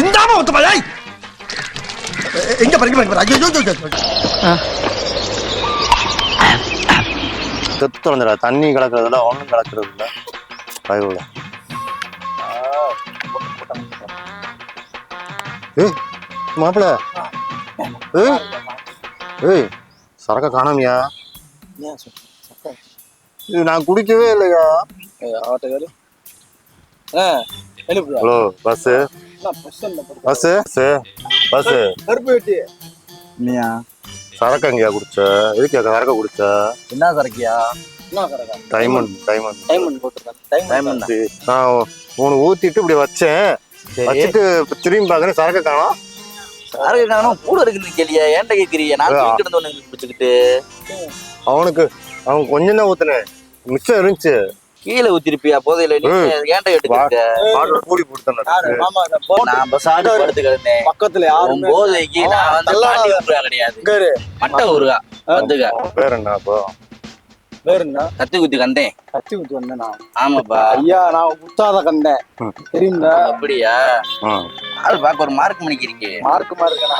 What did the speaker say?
சிந்தாம ஒத்துமா எங்க பாருங்க பாருங்க பாரு. ஐயோ, ஐயோ, ஐயோ, ஐயோ. செத்து தொலைஞ்சிடா. தண்ணி கலக்கிறதுல ஒன்றும் கலக்கிறது இல்லை. பயவுல ஏய் மாப்பிள ஏய் ஏய் சரக்க காணாமியா? இது நான் குடிக்கவே இல்லையா? Hello bus. பஸ்ஸு? பஸ்ஸு. கருப்பு வெட்டி. இல்லையா சரக்கு எங்கேயா குடிச்ச? எதுக்கு சரக்க குடிச்ச? என்ன சரக்கியா? Diamond diamond. டைமண்ட் போட்டுருக்கேன் டைமண்ட் நான் உனக்கு ஊத்திட்டு இப்படி வச்சேன். வச்சுட்டு திரும்பி பார்க்கறேன் சரக்கு காணோம். சரக்கு காணும். கூட இருக்குது கேளியா. ஏன்டா கேக்குறீங்க? நான். கிடந்து பிடிச்சுக்கிட்டு. அவனுக்கு அவன் கொஞ்சம் தான் ஊத்துனேன். மிச்சம் இருந்துச்சு. கீழே ஊத்திருப்பியா? போதையில நீ ஏன்டா எடுத்துக்கிட்ட கூடி கொடுத்தேன் நான். படுத்து கிடந்தேன். பக்கத்துல யாருமே போதைக்கு நான் வந்து எல்லாம் பாட்டி ஊருகா கிடையாது. மட்டை ஊருகா வந்துக பேர் என்ன அப்போ? வேற என்ன? கத்தி குத்தி கந்தேன். கத்தி ஊத்து வந்தேன்? நான் ஆமாப்பா. ஐயா நான் குத்தாத கண்டேன் தெரியுங்களா? அப்படியா? ஆள் பார்க்க ஒரு மார்க் மணிக்கு இருக்கே. மார்க் மாதிரி இருக்கேன்?